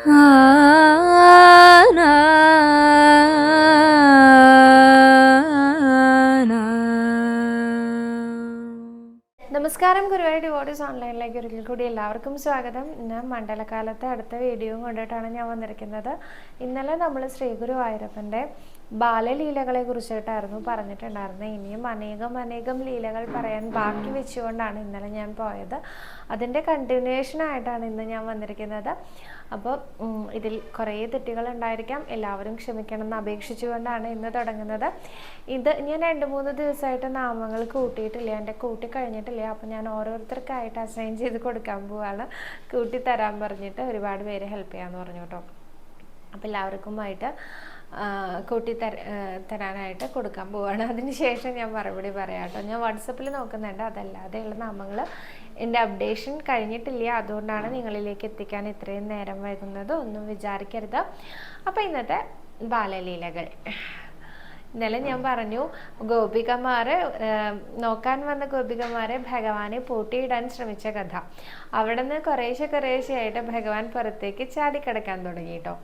നമസ്കാരം ഗുരുവായൂർ ഡിവോട്ടീസ് ഓൺലൈനിലേക്ക് ഒരിക്കൽ കൂടി എല്ലാവർക്കും സ്വാഗതം. ഞാൻ മണ്ഡലകാലത്തെ അടുത്ത വീഡിയോയും കൊണ്ടിട്ടാണ് ഞാൻ വന്നിരിക്കുന്നത്. ഇന്നലെ നമ്മൾ ശ്രീ ഗുരുവായൂരപ്പന്റെ ബാലലീലകളെ കുറിച്ചിട്ടായിരുന്നു പറഞ്ഞിട്ടുണ്ടായിരുന്നത് ഇനിയും അനേകം അനേകം ലീലകൾ പറയാൻ ബാക്കി വെച്ചുകൊണ്ടാണ് ഇന്നലെ ഞാൻ പോയത്. അതിന്റെ കണ്ടിന്യൂഷനായിട്ടാണ് ഇന്ന് ഞാൻ വന്നിരിക്കുന്നത്. അപ്പോൾ ഇതിൽ കുറേ തെറ്റുകൾ ഉണ്ടായിരിക്കാം എല്ലാവരും ക്ഷമിക്കണം എന്ന് അപേക്ഷിച്ചുകൊണ്ടാണ് ഇന്ന് തുടങ്ങുന്നത്. ഇത് ഞാൻ രണ്ട് മൂന്ന് ദിവസമായിട്ട് നാമങ്ങൾ കൂട്ടിയിട്ടില്ല. എന്റെ കൂട്ടി കഴിഞ്ഞിട്ടില്ല. അപ്പോൾ ഞാൻ ഓരോരുത്തർക്കായിട്ട് അസൈൻ ചെയ്ത് കൊടുക്കാൻ പോവാണ്. കൂട്ടി തരാൻ പറഞ്ഞിട്ട് ഒരുപാട് പേര് ഹെൽപ്പ് ചെയ്യാമെന്ന് പറഞ്ഞു കേട്ടോ. അപ്പോൾ എല്ലാവർക്കുമായിട്ട് കൂട്ടി തര തരാനായിട്ട് കൊടുക്കാൻ പോവാണ്. അതിന് ശേഷം ഞാൻ മറുപടി പറയാം കേട്ടോ. ഞാൻ വാട്സപ്പിൽ നോക്കുന്നുണ്ട്. അതല്ലാതെയുള്ള നാമങ്ങൾ എന്റെ അപ്ഡേഷൻ കഴിഞ്ഞിട്ടില്ല. അതുകൊണ്ടാണ് നിങ്ങളിലേക്ക് എത്തിക്കാൻ ഇത്രയും നേരം വൈകുന്നത് ഒന്നും വിചാരിക്കരുത്. അപ്പോൾ ഇന്നത്തെ ബാലലീലകൾ. ഇന്നലെ ഞാൻ പറഞ്ഞു ഗോപികമാരെ നോക്കാൻ വന്ന ഗോപികമാരെ ഭഗവാനെ പൂട്ടിയിടാൻ ശ്രമിച്ച കഥ. അവിടെ നിന്ന് കുറേശ്ശെ കുറേശ്ശെ ആയിട്ട് ഭഗവാൻ പുറത്തേക്ക് ചാടിക്കിടക്കാൻ തുടങ്ങി കേട്ടോ.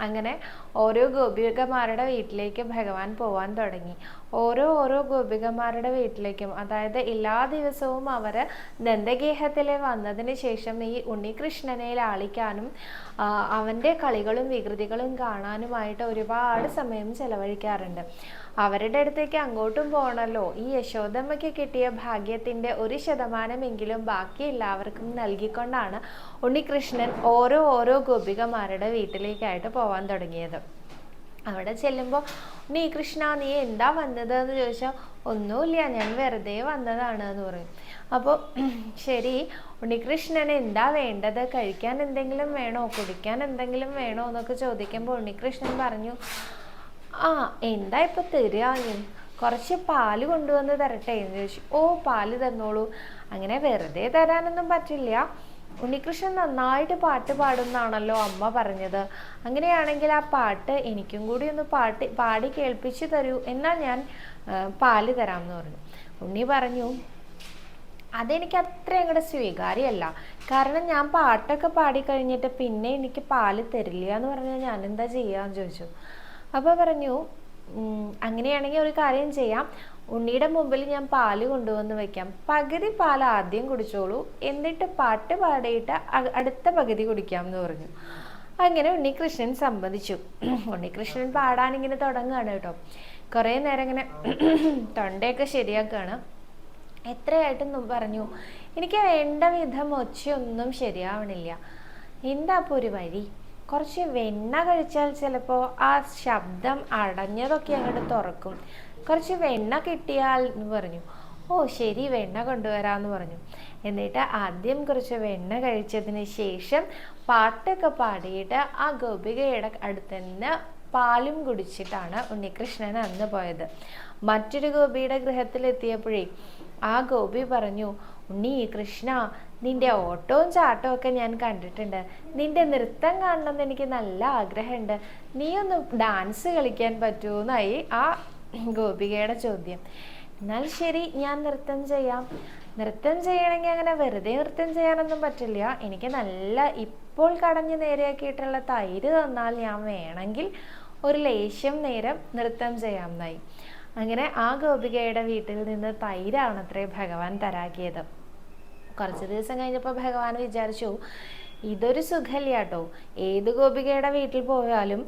അങ്ങനെ ഓരോ ഗോപികമാരുടെ വീട്ടിലേക്ക് ഭഗവാൻ പോവാൻ തുടങ്ങി. ഓരോ ഓരോ ഗോപികമാരുടെ വീട്ടിലേക്കും അതായത് എല്ലാ ദിവസവും അവർ ദന്തഗേഹത്തിൽ വന്നതിന് ശേഷം ഈ ഉണ്ണികൃഷ്ണനെ ലാളിക്കാനും അവന്റെ കളികളും വികൃതികളും കാണാനുമായിട്ട് ഒരുപാട് സമയം ചെലവഴിക്കാറുണ്ട്. അവരുടെ അടുത്തേക്ക് അങ്ങോട്ടും പോകണമല്ലോ ഈ യശോദമ്മയ്ക്ക് കിട്ടിയ ഭാഗ്യത്തിന്റെ ഒരു ശതമാനമെങ്കിലും ബാക്കി എല്ലാവർക്കും നൽകിക്കൊണ്ടാണ് ഉണ്ണികൃഷ്ണൻ ഓരോ ഓരോ ഗോപികമാരുടെ വീട്ടിലേക്കായിട്ട് പോവാൻ തുടങ്ങിയത്. അവിടെ ചെല്ലുമ്പോൾ നീ കൃഷ്ണ നീ എന്താ വന്നത് എന്ന് ചോദിച്ചാൽ ഒന്നുമില്ല ഞാൻ വെറുതെ വന്നതാണ് എന്ന് പറയും. അപ്പോൾ ശരി ഉണ്ണികൃഷ്ണന് എന്താ വേണ്ടത്? കഴിക്കാൻ എന്തെങ്കിലും വേണോ? കുടിക്കാൻ എന്തെങ്കിലും വേണോ? എന്നൊക്കെ ചോദിക്കുമ്പോൾ ഉണ്ണികൃഷ്ണൻ പറഞ്ഞു ആ എന്താ ഇപ്പം തരിക? നീ കുറച്ച് പാൽ കൊണ്ടുവന്ന് തരട്ടെ എന്ന് ചോദിച്ചു ഓ പാൽ തന്നോളൂ. അങ്ങനെ വെറുതെ തരാനൊന്നും പറ്റില്ല. ഉണ്ണികൃഷ്ണൻ നന്നായിട്ട് പാട്ട് പാടുന്നാണല്ലോ അമ്മ പറഞ്ഞത്. അങ്ങനെയാണെങ്കിൽ ആ പാട്ട് എനിക്കും കൂടി ഒന്ന് പാട്ട് പാടി കേൾപ്പിച്ചു തരൂ. എന്നാൽ ഞാൻ പാൽ എന്ന് പറഞ്ഞു. ഉണ്ണി പറഞ്ഞു അതെനിക്ക് അത്ര അങ്ങോട്ട് സ്വീകാര്യമല്ല. കാരണം ഞാൻ പാട്ടൊക്കെ പാടി കഴിഞ്ഞിട്ട് പിന്നെ എനിക്ക് പാൽ തരില്ല എന്ന് പറഞ്ഞാൽ ഞാൻ എന്താ ചെയ്യാന്ന് ചോദിച്ചു. അപ്പോൾ പറഞ്ഞു അങ്ങനെയാണെങ്കിൽ ഒരു കാര്യം ചെയ്യാം. ഉണ്ണിയുടെ മുമ്പിൽ ഞാൻ പാൽ കൊണ്ടുവന്ന് വെക്കാം. പകുതി പാൽ ആദ്യം കുടിച്ചോളൂ. എന്നിട്ട് പാട്ട് പാടിയിട്ട് അടുത്ത പകുതി കുടിക്കാം എന്ന് പറഞ്ഞു. അങ്ങനെ ഉണ്ണികൃഷ്ണൻ സമ്മതിച്ചു. ഉണ്ണികൃഷ്ണൻ പാടാൻ ഇങ്ങനെ തുടങ്ങുകയാണ് കേട്ടോ. കുറേ നേരം ഇങ്ങനെ തൊണ്ടയൊക്കെ ശരിയാക്കുകയാണ്. എത്രയായിട്ടും പറഞ്ഞു എനിക്ക് വേണ്ട വിധം ഒച്ചയൊന്നും ശരിയാവണില്ല. എന്താ ഒരു വഴി? കുറച്ച് വെണ്ണ കഴിച്ചാൽ ചിലപ്പോൾ ആ ശബ്ദം അടഞ്ഞതൊക്കെ അങ്ങോട്ട് തുറക്കും. കുറച്ച് വെണ്ണ കിട്ടിയാൽ എന്ന് പറഞ്ഞു. ഓ ശരി വെണ്ണ കൊണ്ടുവരാമെന്ന് പറഞ്ഞു. എന്നിട്ട് ആദ്യം കുറച്ച് വെണ്ണ കഴിച്ചതിന് ശേഷം പാട്ടൊക്കെ പാടിയിട്ട് ആ ഗോപികയുടെ അടുത്ത് നിന്ന് പാലും കുടിച്ചിട്ടാണ് ഉണ്ണികൃഷ്ണൻ അന്ന് പോയത്. മറ്റൊരു ഗോപിയുടെ ഗൃഹത്തിലെത്തിയപ്പോഴേ ആ ഗോപി പറഞ്ഞു ഉണ്ണി കൃഷ്ണ നിന്റെ ഓട്ടവും ചാട്ടവും ഒക്കെ ഞാൻ കണ്ടിട്ടുണ്ട്. നിന്റെ നൃത്തം കാണണമെന്ന് എനിക്ക് നല്ല ആഗ്രഹമുണ്ട്. നീ ഒന്ന് ഡാൻസ് കളിക്കാൻ പറ്റുമെന്നായി ആ ഗോപികയുടെ ചോദ്യം. എന്നാൽ ശരി ഞാൻ നൃത്തം ചെയ്യാം. നൃത്തം ചെയ്യണമെങ്കിൽ അങ്ങനെ വെറുതെ നൃത്തം ചെയ്യാനൊന്നും പറ്റില്ല. എനിക്ക് നല്ല ഇപ്പോൾ കടഞ്ഞ് നേരെയാക്കിയിട്ടുള്ള തൈര് തന്നാൽ ഞാൻ വേണമെങ്കിൽ ഒരു ലേശം നേരം നൃത്തം ചെയ്യാമെന്നായി അങ്ങനെ ആ ഗോപികയുടെ വീട്ടിൽ നിന്ന് തൈരാണത്രേ ഭഗവാൻ തരാക്കിയത്. കുറച്ച് ദിവസം കഴിഞ്ഞപ്പോൾ ഭഗവാൻ വിചാരിച്ചു ഇതൊരു സുഖല്ല കേട്ടോ ഏത് ഗോപികയുടെ വീട്ടിൽ പോയാലും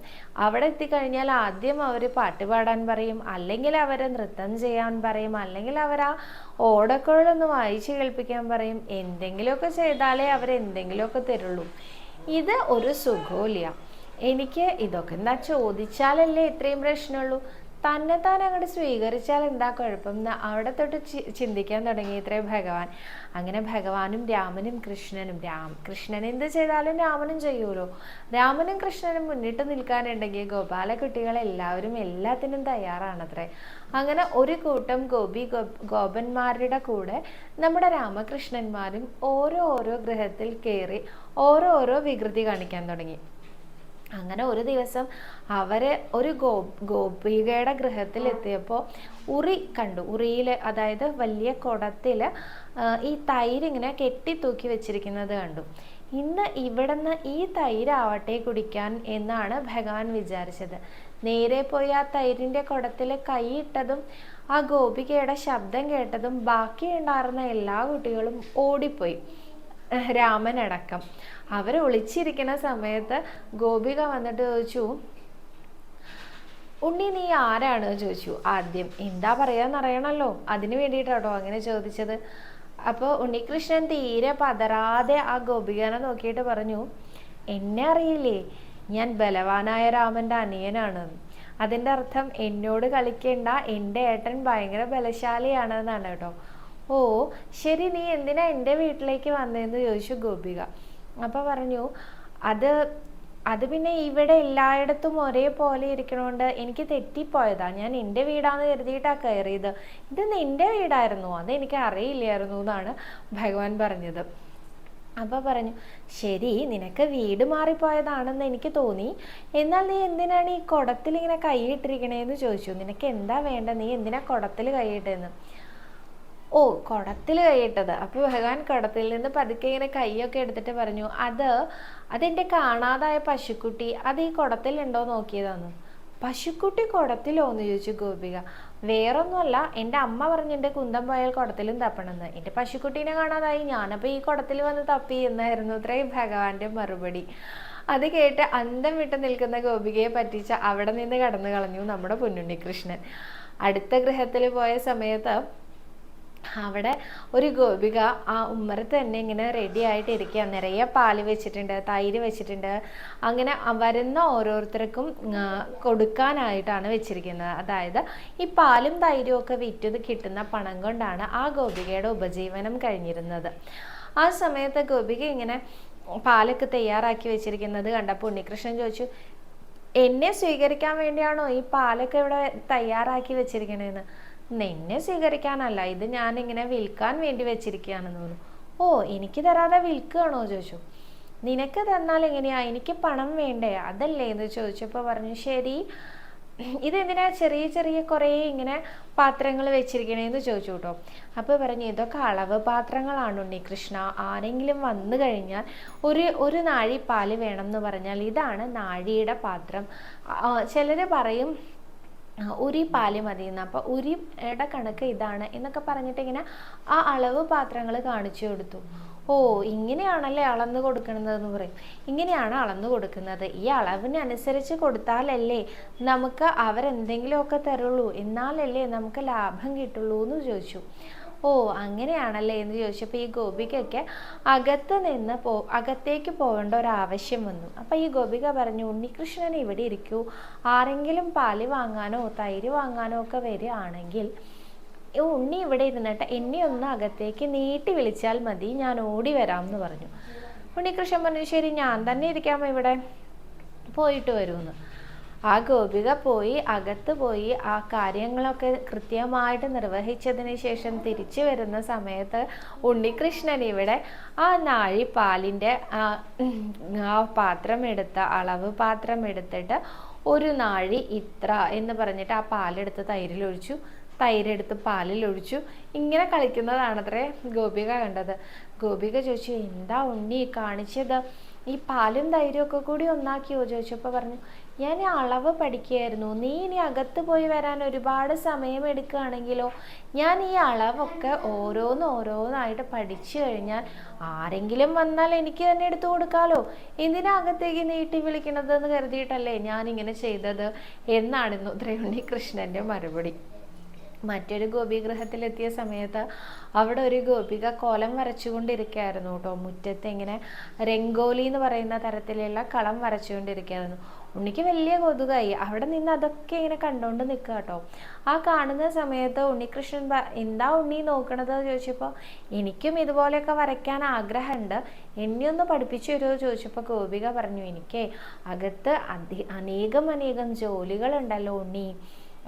അവിടെ എത്തിക്കഴിഞ്ഞാൽ ആദ്യം അവർ പാട്ട് പാടാൻ പറയും അല്ലെങ്കിൽ അവരെ നൃത്തം ചെയ്യാൻ പറയും അല്ലെങ്കിൽ അവർ ആ ഓടക്കുഴലൊന്ന് വായിച്ച് കേൾപ്പിക്കാൻ പറയും. എന്തെങ്കിലുമൊക്കെ ചെയ്താലേ അവർ എന്തെങ്കിലുമൊക്കെ തരുള്ളൂ. ഇത് ഒരു സുഖമില്ല എനിക്ക് ഇതൊക്കെ എന്താ ചോദിച്ചാലല്ലേ ഇത്രയും പ്രശ്നമുള്ളൂ. തന്നെ താൻ അങ്ങോട്ട് സ്വീകരിച്ചാൽ എന്താ കുഴപ്പം? അവിടെ തൊട്ട് ചിന്തിക്കാൻ തുടങ്ങി ഇത്രേ ഭഗവാൻ. അങ്ങനെ ഭഗവാനും രാമനും കൃഷ്ണനും രാം കൃഷ്ണൻ എന്ത് ചെയ്താലും രാമനും ചെയ്യുമല്ലോ രാമനും കൃഷ്ണനും മുന്നിട്ട് നിൽക്കാനുണ്ടെങ്കിൽ ഗോപാല കുട്ടികൾ എല്ലാവരും എല്ലാത്തിനും തയ്യാറാണത്രേ. അങ്ങനെ ഒരു കൂട്ടം ഗോപി ഗോപന്മാരുടെ കൂടെ നമ്മുടെ രാമകൃഷ്ണന്മാരും ഓരോ ഓരോ ഗ്രഹത്തിൽ കയറി ഓരോ ഓരോ വികൃതി കാണിക്കാൻ തുടങ്ങി. അങ്ങനെ ഒരു ദിവസം അവർ ഒരു ഗോ ഗോപികയുടെ ഗൃഹത്തിൽ എത്തിയപ്പോൾ ഉറി കണ്ടു. ഉറിയിൽ അതായത് വലിയ കുടത്തിൽ ഈ തൈര് ഇങ്ങനെ കെട്ടിത്തൂക്കി വെച്ചിരിക്കുന്നത് കണ്ടു. ഇന്ന് ഇവിടുന്ന് ഈ തൈരാവട്ടെ കുടിക്കാൻ എന്നാണ് ഭഗവാൻ വിചാരിച്ചത്. നേരെ പോയി ആ തൈരിന്റെ കുടത്തിൽ കൈയിട്ടതും ആ ഗോപികയുടെ ശബ്ദം കേട്ടതും ബാക്കി ഉണ്ടായിരുന്ന എല്ലാ കുട്ടികളും ഓടിപ്പോയി. രാമനടക്കം. അവർ ഒളിച്ചിരിക്കുന്ന സമയത്ത് ഗോപിക വന്നിട്ട് ചോദിച്ചു ഉണ്ണി നീ ആരാണ്? ചോദിച്ചു. ആദ്യം എന്താ പറയാന്നറിയണല്ലോ അതിന് വേണ്ടിയിട്ടാട്ടോ അങ്ങനെ ചോദിച്ചത്. അപ്പോൾ ഉണ്ണികൃഷ്ണൻ തീരെ പതറാതെ ആ ഗോപികനെ നോക്കിയിട്ട് പറഞ്ഞു എന്നെ അറിയില്ലേ ഞാൻ ബലവാനായ രാമന്റെ അനിയനാണ്. അതിന്റെ അർത്ഥം എന്നോട് കളിക്കേണ്ട എന്റെ ഏട്ടൻ ഭയങ്കര ബലശാലിയാണെന്നാണ് കേട്ടോ. ഓ ശരി നീ എന്തിനാ എന്റെ വീട്ടിലേക്ക് വന്നതെന്ന് ചോദിച്ചു ഗോപിക. അപ്പോൾ പറഞ്ഞു അത് അത് പിന്നെ ഇവിടെ എല്ലായിടത്തും ഒരേപോലെ ഇരിക്കണോണ്ട് എനിക്ക് തെറ്റിപ്പോയതാ. ഞാൻ എന്റെ വീടാന്ന് കരുതിയിട്ടാ കയറിയത്. ഇത് നിന്റെ വീടായിരുന്നു. അത് എനിക്ക് അറിയില്ലായിരുന്നു എന്നാണ് ഭഗവാൻ പറഞ്ഞത്. അപ്പോൾ പറഞ്ഞു ശരി നിനക്ക് വീട് മാറിപ്പോയതാണെന്ന് എനിക്ക് തോന്നി. എന്നാൽ നീ എന്തിനാണ് ഈ കുടത്തിൽ ഇങ്ങനെ കൈയിട്ടിരിക്കണേന്ന് ചോദിച്ചു. നിനക്ക് എന്താ വേണ്ട? നീ എന്തിനാ കുടത്തിൽ കൈയിട്ടെന്ന്? ഓ കുടത്തിൽ കൈയിട്ടത്. അപ്പോൾ ഭഗവാൻ കുടത്തിൽ നിന്ന് പതുക്കെ ഇങ്ങനെ കൈയൊക്കെ എടുത്തിട്ട് പറഞ്ഞു അത് അതെന്റെ കാണാതായ പശുക്കുട്ടി അത് ഈ കുടത്തിലുണ്ടോ നോക്കിയതാന്ന്. പശുക്കുട്ടി കുടത്തിലോ എന്ന് ചോദിച്ചു ഗോപിക. വേറൊന്നുമല്ല എന്റെ അമ്മ പറഞ്ഞിട്ട് കുന്തം പോയാൽ കുടത്തിലും തപ്പണമെന്ന്. എന്റെ പശുക്കുട്ടീനെ കാണാതായി. ഞാനപ്പോൾ ഈ കുടത്തിൽ വന്ന് തപ്പി എന്നായിരുന്നു ഇത്രയും ഭഗവാന്റെ മറുപടി. അത് കേട്ട് അന്തം വിട്ട് നിൽക്കുന്ന ഗോപികയെ പറ്റിച്ച അവിടെ നിന്ന് കടന്നു കളഞ്ഞു നമ്മുടെ പൊന്നുണ്ണി കൃഷ്ണൻ അടുത്ത ഗൃഹത്തിൽ പോയ സമയത്ത് അവിടെ ഒരു ഗോപിക ആ ഉമ്മറത്ത് തന്നെ ഇങ്ങനെ റെഡി ആയിട്ട് ഇരിക്കുക നിറയെ പാൽ വെച്ചിട്ടുണ്ട് തൈര് വെച്ചിട്ടുണ്ട്. അങ്ങനെ വരുന്ന ഓരോരുത്തർക്കും കൊടുക്കാനായിട്ടാണ് വെച്ചിരിക്കുന്നത്. അതായത് ഈ പാലും തൈരും ഒക്കെ വിറ്റത് കിട്ടുന്ന പണം കൊണ്ടാണ് ആ ഗോപികയുടെ ഉപജീവനം കഴിഞ്ഞിരുന്നത്. ആ സമയത്ത് ഗോപിക ഇങ്ങനെ പാലൊക്കെ തയ്യാറാക്കി വെച്ചിരിക്കുന്നത് കണ്ടപ്പോൾ ഉണ്ണികൃഷ്ണൻ ചോദിച്ചു എന്നെ സ്വീകരിക്കാൻ വേണ്ടിയാണോ ഈ പാലൊക്കെ ഇവിടെ തയ്യാറാക്കി വെച്ചിരിക്കണേന്ന്? നിന്നെ സ്വീകരിക്കാനല്ല. ഇത് ഞാൻ ഇങ്ങനെ വിൽക്കാൻ വേണ്ടി വെച്ചിരിക്കുകയാണെന്ന് പറഞ്ഞു ഓ എനിക്ക് തരാതെ വിൽക്കുകയാണോ ചോദിച്ചു. നിനക്ക് തന്നാൽ എങ്ങനെയാ? എനിക്ക് പണം വേണ്ടേ? അതല്ലേ എന്ന് ചോദിച്ചപ്പോൾ പറഞ്ഞു ശരി. ഇതെന്തിനാ ചെറിയ ചെറിയ കുറേ ഇങ്ങനെ പാത്രങ്ങൾ വെച്ചിരിക്കണേന്ന് ചോദിച്ചു കേട്ടോ. അപ്പോൾ പറഞ്ഞു ഇതൊക്കെ അളവ് പാത്രങ്ങളാണ് ഉണ്ണി കൃഷ്ണ. ആരെങ്കിലും വന്നു കഴിഞ്ഞാൽ ഒരു ഒരു നാഴി പാൽ വേണം എന്ന് പറഞ്ഞാൽ ഇതാണ് നാഴിയുടെ പാത്രം. ചിലർ പറയും ഉരി പാൽ മതി എന്ന് അപ്പോൾ എട കണക്ക് ഇതാണ് എന്നൊക്കെ പറഞ്ഞിട്ട് ഇങ്ങനെ ആ അളവ് പാത്രങ്ങൾ കാണിച്ചു കൊടുത്തു. ഓ ഇങ്ങനെയാണല്ലേ അളന്ന് കൊടുക്കുന്നത് എന്ന് പറയും. ഇങ്ങനെയാണ് അളന്ന് കൊടുക്കുന്നത്. ഈ അളവിനനുസരിച്ച് കൊടുത്താലല്ലേ നമുക്ക് അവരെന്തെങ്കിലുമൊക്കെ തരുള്ളൂ. എന്നാലല്ലേ നമുക്ക് ലാഭം കിട്ടുള്ളൂ എന്ന് ചോദിച്ചു. ഓ അങ്ങനെയാണല്ലേ എന്ന് ചോദിച്ചപ്പോൾ ഈ ഗോപികയ്ക്ക് അകത്ത് നിന്ന് പോ അകത്തേക്ക് പോകേണ്ട ഒരു ആവശ്യം വന്നു. അപ്പം ഈ ഗോപിക പറഞ്ഞു ഉണ്ണികൃഷ്ണൻ ഇവിടെ ഇരിക്കൂ. ആരെങ്കിലും പാൽ വാങ്ങാനോ തൈര് വാങ്ങാനോ ഒക്കെ വരികയാണെങ്കിൽ ഉണ്ണി ഇവിടെ ഇരുന്നിട്ട് എന്നെ ഒന്ന് അകത്തേക്ക് നീട്ടി വിളിച്ചാൽ മതി ഞാൻ ഓടി വരാം എന്ന് പറഞ്ഞു. ഉണ്ണികൃഷ്ണൻ പറഞ്ഞു ശരി ഞാൻ തന്നെ ഇരിക്കാമോ ഇവിടെ? പോയിട്ട് വരുമെന്ന് ആ ഗോപിക പോയി അകത്ത് പോയി ആ കാര്യങ്ങളൊക്കെ കൃത്യമായിട്ട് നിർവഹിച്ചതിന് ശേഷം തിരിച്ചു വരുന്ന സമയത്ത് ഉണ്ണികൃഷ്ണൻ ഇവിടെ ആ നാഴി പാലിന്റെ ആ പാത്രം എടുത്ത അളവ് പാത്രം എടുത്തിട്ട് ഒരു നാഴി ഇത്ര എന്ന് പറഞ്ഞിട്ട് ആ പാലെടുത്ത് തൈരിലൊഴിച്ചു തൈരെടുത്ത് പാലിലൊഴിച്ചു. ഇങ്ങനെ കളിക്കുന്നതാണത്രേ ഗോപിക കണ്ടത്. ഗോപിക ചോദിച്ചു എന്താ ഉണ്ണി കാണിച്ചത്? ഈ പാലും തൈരും ഒക്കെ കൂടി ഒന്നാക്കിയോ? ചോദിച്ചപ്പോൾ പറഞ്ഞു ഞാൻ അളവ് പഠിക്കുകയായിരുന്നു. നീ ഇനി അകത്ത് പോയി വരാൻ ഒരുപാട് സമയം എടുക്കുകയാണെങ്കിലോ? ഞാൻ ഈ അളവൊക്കെ ഓരോന്ന് ഓരോന്നായിട്ട് പഠിച്ചു കഴിഞ്ഞാൽ ആരെങ്കിലും വന്നാൽ എനിക്ക് തന്നെ എടുത്തു എന്തിനാ അകത്തേക്ക് നീട്ടി വിളിക്കണതെന്ന് കരുതിയിട്ടല്ലേ ഞാൻ ഇങ്ങനെ ചെയ്തത് ഇന്ന് ദ്രൗണി കൃഷ്ണന്റെ മറുപടി. മറ്റൊരു ഗോപീഗൃഹത്തിലെത്തിയ സമയത്ത് അവിടെ ഒരു ഗോപിക കോലം വരച്ചുകൊണ്ടിരിക്കുകയായിരുന്നു കേട്ടോ. മുറ്റത്ത് ഇങ്ങനെ രംഗോലി എന്ന് പറയുന്ന തരത്തിലുള്ള കളം വരച്ചുകൊണ്ടിരിക്കുകയായിരുന്നു. ഉണ്ണിക്ക് വലിയ കൊതുകായി. അവിടെ നിന്ന് അതൊക്കെ ഇങ്ങനെ കണ്ടുകൊണ്ട് നിൽക്കുക കേട്ടോ. ആ കാണുന്ന സമയത്ത് ഉണ്ണികൃഷ്ണൻ എന്താ ഉണ്ണി നോക്കണത്? ചോദിച്ചപ്പോൾ എനിക്കും ഇതുപോലെയൊക്കെ വരയ്ക്കാൻ ആഗ്രഹമുണ്ട്. എന്നെ ഒന്ന് പഠിപ്പിച്ചു തരുമോ? ചോദിച്ചപ്പോൾ ഗോപിക പറഞ്ഞു എനിക്ക് അകത്ത് അധി അനേകം അനേകം ജോലികളുണ്ടല്ലോ ഉണ്ണി.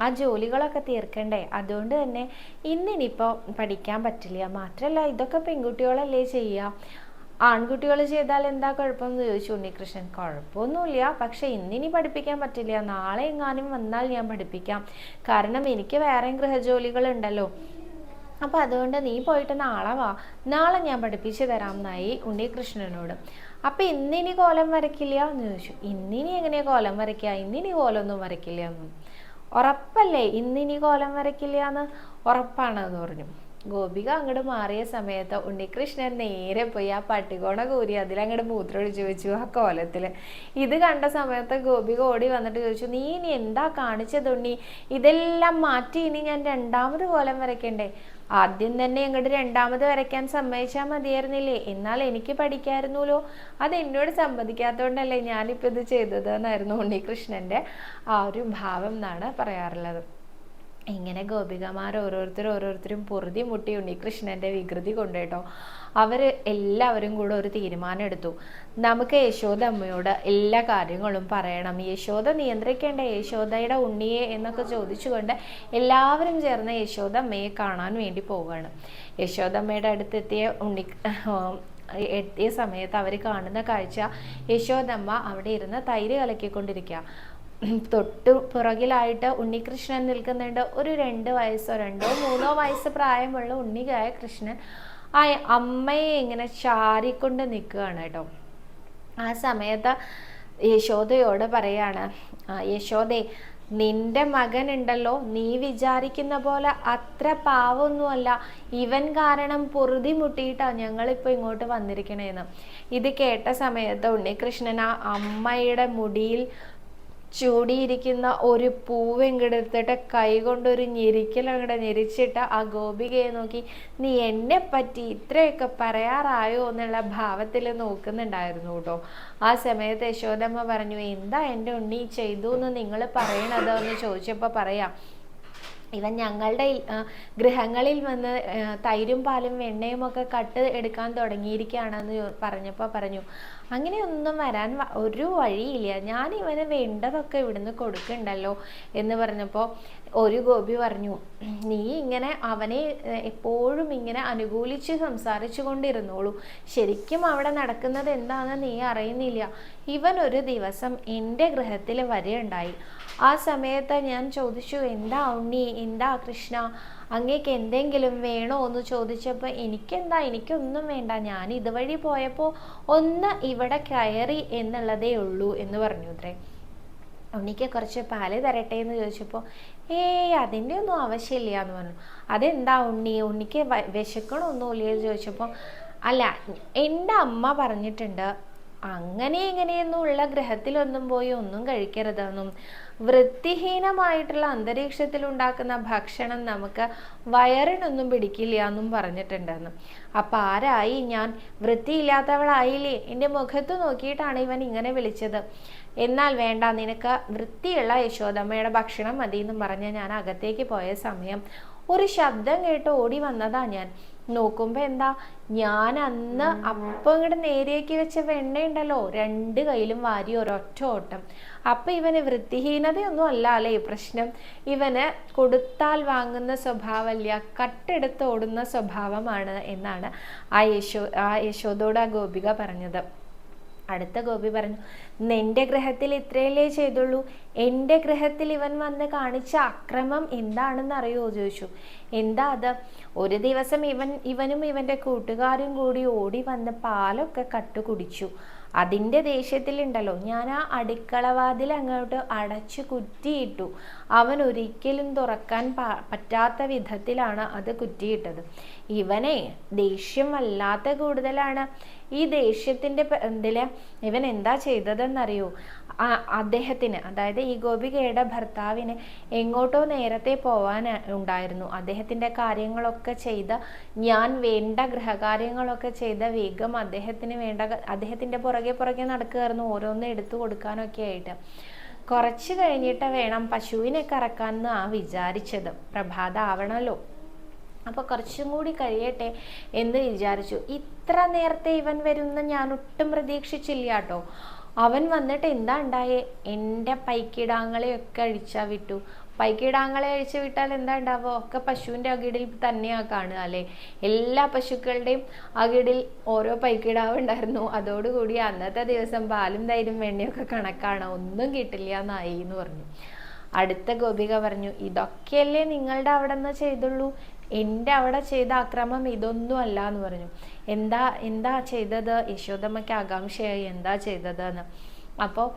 ആ ജോലികളൊക്കെ തീർക്കണ്ടേ? അതുകൊണ്ട് തന്നെ ഇന്നിനിപ്പോൾ പഠിക്കാൻ പറ്റില്ല. മാത്രമല്ല ഇതൊക്കെ പെൺകുട്ടികളല്ലേ ചെയ്യുക ആൺകുട്ടികൾ ചെയ്താൽ എന്താ കുഴപ്പമെന്ന് ചോദിച്ചു. ഉണ്ണികൃഷ്ണൻ കുഴപ്പമൊന്നുമില്ല. പക്ഷെ ഇന്നിനി പഠിപ്പിക്കാൻ പറ്റില്ല. നാളെ എങ്ങാനും വന്നാൽ ഞാൻ പഠിപ്പിക്കാം. കാരണം എനിക്ക് വേറെ ഗൃഹജോലികൾ ഉണ്ടല്ലോ അപ്പോൾ അതുകൊണ്ട് നീ പോയിട്ട് നാളെ വാ. നാളെ ഞാൻ പഠിപ്പിച്ചു തരാം എന്നായി ഉണ്ണികൃഷ്ണനോട്. അപ്പോൾ ഇന്നിനി കോലം വരയ്ക്കില്ല എന്ന് ചോദിച്ചു. ഇന്നിനി എങ്ങനെയാ കോലം വരയ്ക്കുക? ഇന്നിനി കോലമൊന്നും വരയ്ക്കില്ല. എന്ന് ഉറപ്പല്ലേ? ഇന്നിനി കോലം ഉറപ്പാണ് എന്ന് പറഞ്ഞു. ഗോപിക അങ്ങോട്ട് മാറിയ സമയത്ത് ഉണ്ണികൃഷ്ണൻ നേരെ പോയി ആ പട്ടികോണ കൂരി അതിലങ്ങോട്ട് മൂത്രമൊഴിച്ച് വെച്ചു ആ കോലത്തിൽ ഇത് കണ്ട സമയത്ത് ഗോപിക ഓടി വന്നിട്ട് ചോദിച്ചു നീ ഇനി എന്താ കാണിച്ചത് ഉണ്ണി? ഇതെല്ലാം മാറ്റി ഇനി ഞാൻ രണ്ടാമത് കോലം വരയ്ക്കണ്ടേ? ആദ്യം തന്നെ അങ്ങോട്ട് രണ്ടാമത് വരയ്ക്കാൻ സമ്മതിച്ചാൽ മതിയായിരുന്നില്ലേ? എന്നാൽ എനിക്ക് പഠിക്കായിരുന്നല്ലോ അത് എന്നോട് സമ്മതിക്കാത്തതുകൊണ്ടല്ലേ ഞാനിപ്പോൾ ഇത് ചെയ്തത് എന്നായിരുന്നു ഉണ്ണികൃഷ്ണന്റെ ആ ഒരു ഭാവം എന്നാണ് പറയാറുള്ളത്. ഇങ്ങനെ ഗോപികമാർ ഓരോരുത്തരും ഓരോരുത്തരും പൊറുതി മുട്ടി ഉണ്ണികൃഷ്ണന്റെ വികൃതി കൊണ്ടുട്ടോ അവർ എല്ലാവരും കൂടെ ഒരു തീരുമാനം എടുത്തു. നമുക്ക് യശോദ അമ്മയോട് എല്ലാ കാര്യങ്ങളും പറയണം. യശോദ നിയന്ത്രിക്കേണ്ട യശോദയുടെ ഉണ്ണിയെ എന്നൊക്കെ ചോദിച്ചുകൊണ്ട് എല്ലാവരും ചേർന്ന് യശോദ അമ്മയെ കാണാൻ വേണ്ടി പോവുകയാണ്. യശോദമ്മയുടെ അടുത്തെത്തിയ ഉണ്ണി എത്തിയ സമയത്ത് അവർ കാണുന്ന കാഴ്ച യശോദമ്മ അവിടെ ഇരുന്ന് തൈര് കലക്കിക്കൊണ്ടിരിക്കുക. തൊട്ട് പുറകിലായിട്ട് ഉണ്ണികൃഷ്ണൻ നിൽക്കുന്നുണ്ട്. ഒരു രണ്ട് വയസ്സോ രണ്ടോ മൂന്നോ വയസ്സ് പ്രായമുള്ള ഉണ്ണികായ കൃഷ്ണൻ ആ അമ്മയെ ഇങ്ങനെ ചാരിക്കൊണ്ട് നിൽക്കുകയാണ് കേട്ടോ. ആ സമയത്ത് യശോദയോട് പറയാണ് യശോദേ നിന്റെ മകൻ ഉണ്ടല്ലോ നീ വിചാരിക്കുന്ന പോലെ അത്ര പാവൊന്നുമല്ല. ഇവൻ കാരണം പൊറുതി മുട്ടിയിട്ടാ ഞങ്ങളിപ്പോൾ ഇങ്ങോട്ട് വന്നിരിക്കണേന്ന്. ഇത് കേട്ട സമയത്ത് ഉണ്ണികൃഷ്ണൻ ആ അമ്മയുടെ മുടിയിൽ ചൂടിയിരിക്കുന്ന ഒരു പൂവെങ്കെടുത്തിട്ട് കൈകൊണ്ടൊരു ഞെരിക്കൽ അങ്ങോട്ട് ഞെരിച്ചിട്ട് ആ ഗോപികയെ നോക്കി നീ എന്നെ പറ്റി ഇത്രയൊക്കെ പറയാറായോ? എന്നുള്ള ഭാവത്തിൽ നോക്കുന്നുണ്ടായിരുന്നു കേട്ടോ. ആ സമയത്ത് യശോദമ്മ പറഞ്ഞു എന്താ എന്റെ ഉണ്ണി? ചെയ്തു എന്ന് നിങ്ങൾ പറയണത്? എന്ന് ചോദിച്ചപ്പോൾ പറയാം ഇവൻ ഞങ്ങളുടെ ഗൃഹങ്ങളിൽ വന്ന് തൈരും പാലും വെണ്ണയും ഒക്കെ കട്ട് എടുക്കാൻ തുടങ്ങിയിരിക്കുകയാണെന്ന് പറഞ്ഞപ്പോൾ പറഞ്ഞു അങ്ങനെയൊന്നും വരാൻ ഒരു വഴിയില്ല. ഞാൻ ഇവന് വേണ്ടതൊക്കെ ഇവിടുന്ന് കൊടുക്കണ്ടല്ലോ? എന്ന് പറഞ്ഞപ്പോൾ ഒരു ഗോപി പറഞ്ഞു നീ ഇങ്ങനെ അവനെ എപ്പോഴും ഇങ്ങനെ അനുകൂലിച്ച് സംസാരിച്ചു കൊണ്ടിരുന്നോളൂ. ശരിക്കും അവിടെ നടക്കുന്നത് എന്താണെന്ന് നീ അറിയുന്നില്ല. ഇവൻ ഒരു ദിവസം എന്റെ ഗൃഹത്തിൽ വരികയുണ്ടായി ആ സമയത്ത് ഞാൻ ചോദിച്ചു എന്താ ഉണ്ണി? എന്താ കൃഷ്ണ? അങ്ങേക്ക് എന്തെങ്കിലും വേണോ? എന്ന് ചോദിച്ചപ്പോൾ എനിക്കെന്താ? എനിക്കൊന്നും വേണ്ട. ഞാൻ ഇതുവഴി പോയപ്പോൾ ഒന്ന് ഇവിടെ കയറി എന്നുള്ളതേ ഉള്ളൂ എന്ന് പറഞ്ഞു അത്രേ ഉണ്ണിക്ക് കുറച്ച് പാൽ തരട്ടെ എന്ന് ചോദിച്ചപ്പോൾ ഏയ് അതിന്റെ ഒന്നും ആവശ്യമില്ല എന്ന് പറഞ്ഞു. അതെന്താ ഉണ്ണി? ഉണ്ണിക്ക് വിശക്കണമൊന്നുമില്ല എന്ന് ചോദിച്ചപ്പോൾ അല്ല എന്റെ അമ്മ പറഞ്ഞിട്ടുണ്ട് അങ്ങനെ ഇങ്ങനെയൊന്നും ഉള്ള ഗ്രഹത്തിലൊന്നും പോയി ഒന്നും കഴിക്കരുതെന്നും വൃത്തിഹീനമായിട്ടുള്ള അന്തരീക്ഷത്തിൽ ഉണ്ടാക്കുന്ന ഭക്ഷണം നമുക്ക് വയറിനൊന്നും പിടിക്കില്ല എന്നും പറഞ്ഞിട്ടുണ്ടെന്ന്. അപ്പം ആരായി? ഞാൻ വൃത്തിയില്ലാത്തവളായില്ലേ? എന്റെ മുഖത്ത് നോക്കിയിട്ടാണ് ഇവൻ ഇങ്ങനെ വിളിച്ചത്. എന്നാൽ വേണ്ട നിനക്ക് വൃത്തിയുള്ള യശോദമ്മയുടെ ഭക്ഷണം മതി എന്നും പറഞ്ഞ ഞാൻ അകത്തേക്ക് പോയ സമയം ഒരു ശബ്ദം കേട്ട് ഓടി വന്നതാ ഞാൻ. നോക്കുമ്പോ എന്താ ഞാൻ അന്ന് അപ്പം ഇങ്ങോട്ട് നേരിയാക്കി വെച്ച വെണ്ണ ഉണ്ടല്ലോ രണ്ട് കയ്യിലും വാരി ഒരൊറ്റ ഓട്ടം. അപ്പൊ ഇവന് വൃത്തിഹീനതയൊന്നും അല്ല അല്ലേ പ്രശ്നം? ഇവന് കൊടുത്താൽ വാങ്ങുന്ന സ്വഭാവമല്ല കട്ടെടുത്ത് ഓടുന്ന സ്വഭാവമാണ് എന്നാണ് ആ യശോ ആ യശോദോട് ആ ഗോപിക പറഞ്ഞത്. അടുത്ത ഗോപി പറഞ്ഞു നിന്റെ ഗ്രഹത്തിൽ ഇത്രയല്ലേ ചെയ്തുള്ളൂ? എന്റെ ഗ്രഹത്തിൽ ഇവൻ വന്ന് കാണിച്ച അക്രമം എന്താണെന്ന് അറിയോ ചോദിച്ചു. എന്താ അത്? ഒരു ദിവസം ഇവൻ ഇവനും ഇവന്റെ കൂട്ടുകാരും കൂടി ഓടി വന്ന് പാലൊക്കെ കട്ടു കുടിച്ചു അതിന്റെ ദേഷ്യത്തിലുണ്ടല്ലോ. ഞാൻ ആ അടുക്കളവാതിൽ അങ്ങോട്ട് അടച്ചു കുറ്റിയിട്ടു. അവൻ ഒരിക്കലും തുറക്കാൻ പറ്റാത്ത വിധത്തിലാണ് അത് കുറ്റിയിട്ടത്. ഇവനെ ദേഷ്യം വല്ലാത്ത കൂടുതലാണ്. ഈ ദേഷ്യത്തിന്റെ ഇതിൽ ഇവൻ എന്താ ചെയ്തതെന്നറിയോ? അദ്ദേഹത്തിന് അതായത് ഈ ഗോപികയുടെ ഭർത്താവിന് എങ്ങോട്ടോ നേരത്തെ പോവാൻ ഉണ്ടായിരുന്നു. അദ്ദേഹത്തിന്റെ കാര്യങ്ങളൊക്കെ ചെയ്ത ഞാൻ വേണ്ട ഗൃഹകാര്യങ്ങളൊക്കെ ചെയ്ത വേഗം അദ്ദേഹത്തിന് വേണ്ട അദ്ദേഹത്തിന്റെ പുറകെ പുറകെ നടക്കുകയായിരുന്നു ഓരോന്ന് എടുത്തു കൊടുക്കാനൊക്കെ ആയിട്ട്. കുറച്ച് കഴിഞ്ഞിട്ട് വേണം പശുവിനെ കറക്കാൻ എന്ന് ആ വിചാരിച്ചത്. പ്രഭാത ആവണമല്ലോ അപ്പോൾ കുറച്ചും കൂടി കഴിയട്ടെ എന്ന് വിചാരിച്ചു. ഇത്ര നേരത്തെ ഇവൻ വരുന്ന ഞാൻ ഒട്ടും പ്രതീക്ഷിച്ചില്ല കേട്ടോ. അവൻ വന്നിട്ട് എന്താ ഉണ്ടായേ? എന്റെ പൈക്കിടാങ്ങളെയൊക്കെ അഴിച്ചാ വിട്ടു. പൈക്കിടാങ്ങളെ അഴിച്ചു വിട്ടാൽ എന്താ ഉണ്ടാവുക? ഒക്കെ പശുവിന്റെ അകിടിൽ തന്നെയാ കാണുക അല്ലേ? എല്ലാ പശുക്കളുടെയും അകിടിൽ ഓരോ പൈക്കിടാവ് ഉണ്ടായിരുന്നു. അതോടുകൂടി അന്നത്തെ ദിവസം പാലും തൈരും വെണ്ണയൊക്കെ കണക്കാണ്. ഒന്നും കിട്ടില്ല എന്നായി എന്ന് പറഞ്ഞു. അടുത്ത ഗോപിക പറഞ്ഞു ഇതൊക്കെയല്ലേ നിങ്ങളുടെ അവിടെ നിന്ന് ചെയ്തുള്ളൂ? എന്റെ അവിടെ ചെയ്ത അക്രമം ഇതൊന്നും അല്ല എന്ന് പറഞ്ഞു. എന്താ എന്താ ചെയ്തത്? യശോദമ്മയ്ക്ക് ആകാംക്ഷയായി എന്താ ചെയ്തത് എന്ന് അപ്പോൾ